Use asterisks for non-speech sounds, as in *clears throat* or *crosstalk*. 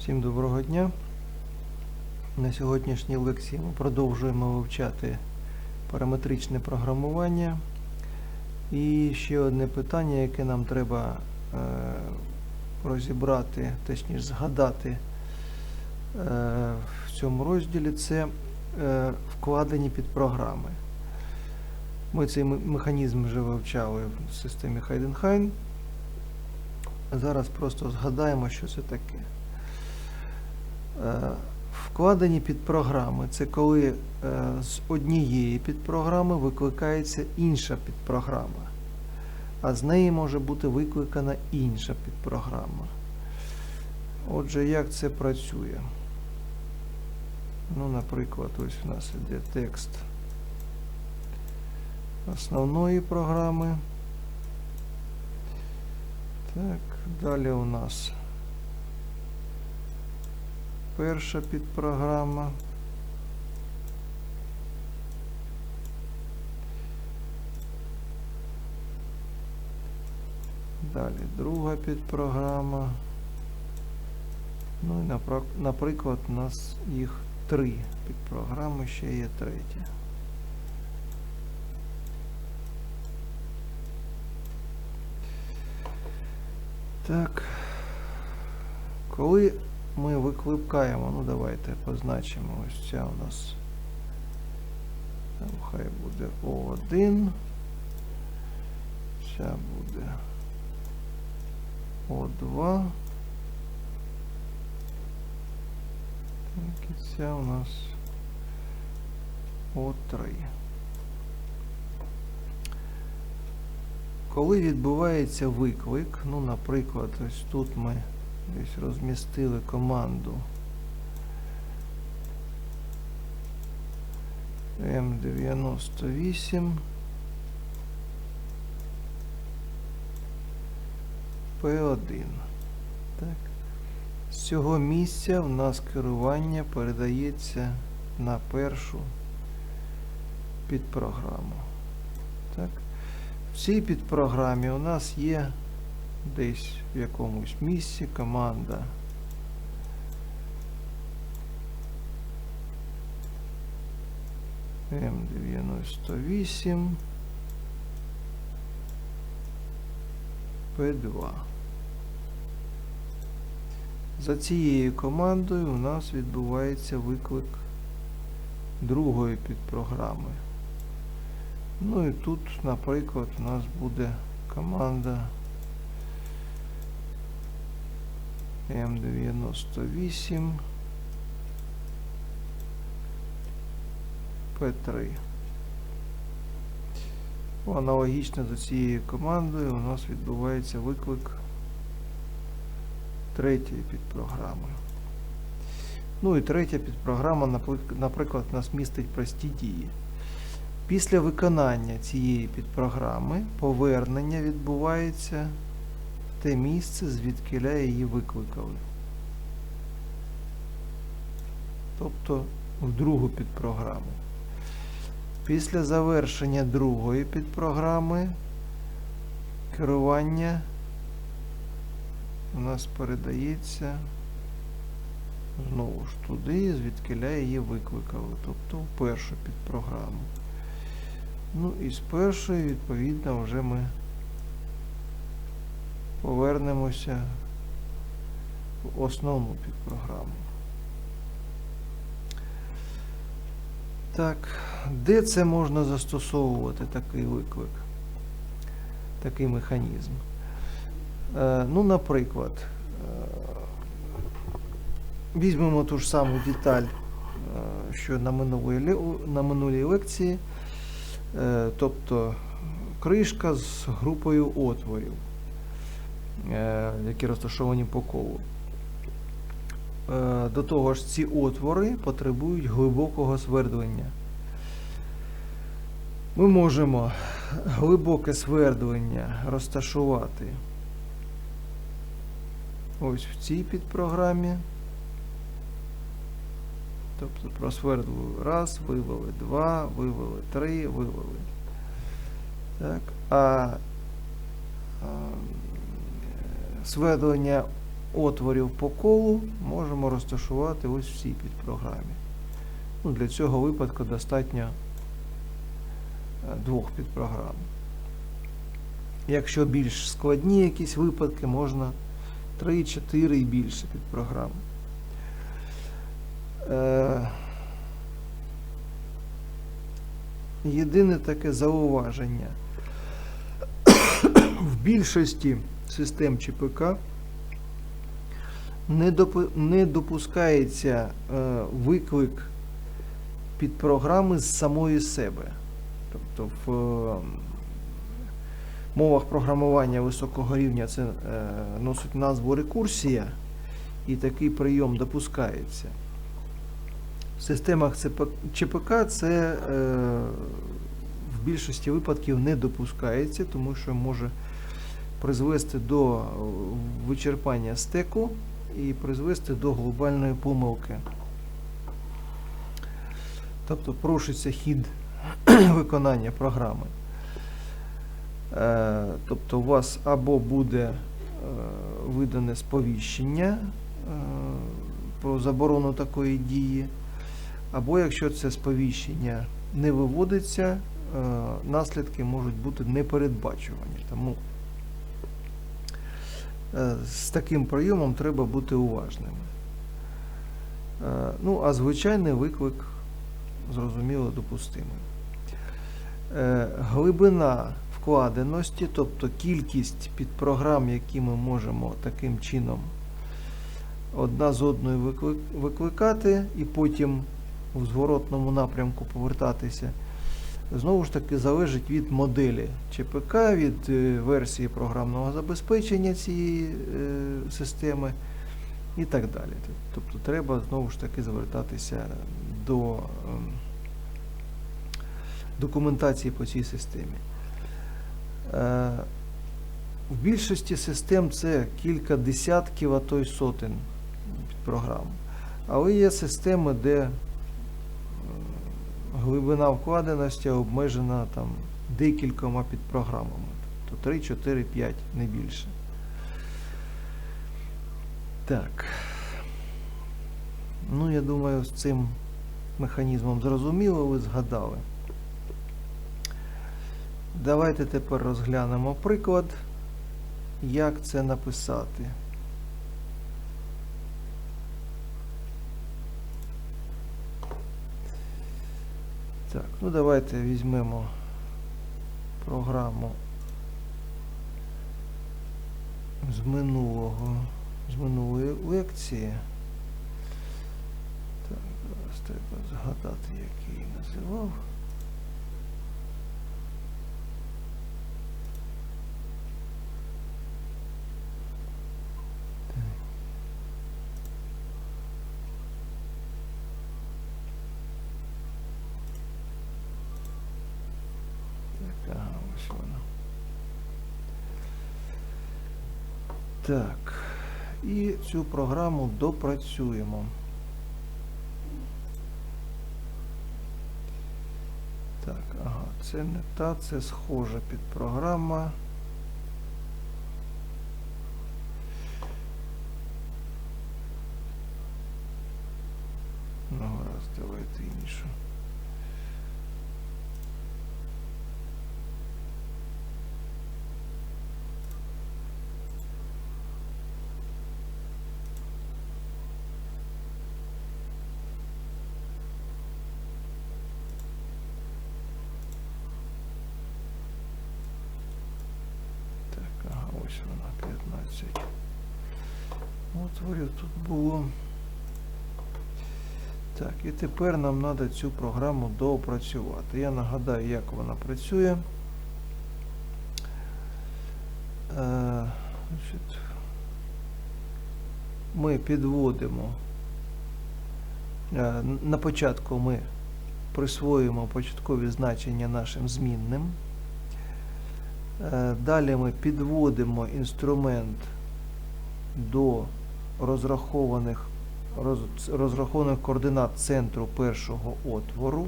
Всім доброго дня. На сьогоднішній лекції ми продовжуємо вивчати параметричне програмування. І ще одне питання, яке нам треба е, розібрати, точніше згадати е, в цьому розділі, це е, вкладені підпрограми. Ми цей механізм вже вивчали в системі Heidenhain. Зараз просто згадаємо, що це таке. Е, Вкладені підпрограми це коли е, з однієї підпрограми викликається інша підпрограма, а з неї може бути викликана інша підпрограма. Отже, як це працює? Ну, наприклад, ось у нас іде текст основної програми. Так, далі у нас перша підпрограма. Далі друга підпрограма. Ну і наприклад, у нас їх три підпрограми, ще є третя. Так. Коли ми викликаємо, ну давайте позначимо ось ця у нас. Там хай буде О1. Ця буде О2. Так, і ця у нас О3. Коли відбувається виклик, ну, наприклад, ось тут ми десь розмістили команду М98 П1. Так. З цього місця в нас керування передається на першу підпрограму. Так. В цій підпрограмі у нас є десь в якомусь місці команда М98 П2. За цією командою у нас відбувається виклик другої підпрограми. Ну і тут, наприклад, у нас буде команда М98 П3. Аналогічно за цією командою у нас відбувається виклик третьої підпрограми. Ну і третя підпрограма, наприклад, нас містить прості дії. Після виконання цієї підпрограми повернення відбувається те місце, звідкиля її викликали. Тобто в другу підпрограму. Після завершення другої підпрограми керування у нас передається знову ж туди, звідкиля її викликали, тобто в першу підпрограму. Ну і з першої, відповідно, вже ми повернемося в основну підпрограму. Так, де це можна застосовувати такий виклик, такий механізм? Е, ну, наприклад, е, візьмемо ту ж саму деталь, е, що на минулій, на минулій лекції, тобто кришка з групою отворів, які розташовані по колу. Е, До того ж, ці отвори потребують глибокого свердлення. Ми можемо глибоке свердлення розташувати ось в цій підпрограмі. Тобто просвердлили раз, вивели два, вивели три, вивели. Так, а, свердлення отворів по колу можемо розташувати ось в цій підпрограмі. Ну, для цього випадку достатньо е, двох підпрограм. Якщо більш складні якісь випадки, можна 3, 4 і більше підпрограм. Е, Єдине таке зауваження. *coughs* В більшості систем ЧПК не, допу- не допускається е, виклик підпрограми з самої себе. Тобто в е, мовах програмування високого рівня це е, носить назву рекурсія, і такий прийом допускається. В системах ЧПК це в більшості випадків не допускається, тому що може призвести до е, вичерпання стеку і призвести до глобальної помилки. Тобто порушиться хід *clears throat* виконання програми. Е, Тобто у вас або буде е, видане сповіщення про заборону такої дії, або якщо це сповіщення не виводиться, наслідки можуть бути непередбачувані. Тому з таким прийомом треба бути уважними. Е, Ну, а звичайний виклик, зрозуміло, допустимий. Е, Глибина вкладеності, тобто кількість підпрограм, які ми можемо таким чином одна з одною викликати і потім в зворотному напрямку повертатися, знову ж таки залежить від моделі ЧПК, від е, версії програмного забезпечення цієї е, системи і так далі. Тобто треба знову ж таки звертатися до ем, документації по цій системі. Е, В більшості систем це кілька десятків, а то й сотень програм. Але є системи, де глибина вкладеності обмежена там декількома підпрограмами. Тобто 3, 4, 5, не більше. Так. Ну, я думаю, з цим механізмом зрозуміло, ви згадали. Давайте тепер розглянемо приклад, як це написати. Так, ну давайте візьмемо програму з минулого, з минулої лекції. Так, зараз треба згадати, який називав. Так, ага, ось вона. Так. І цю програму допрацюємо. Так, ага, це не та, це схожа підпрограма. Ну, раз, давайте іншу. Так, ага, ось вона 15. Отворів тут було. Так, і тепер нам треба цю програму доопрацювати. Я нагадаю, як вона працює. Е, ми підводимо. е, На початку ми присвоюємо початкові значення нашим змінним. Е, Далі ми підводимо інструмент до розрахованих, роз, розрахованих координат центру першого отвору.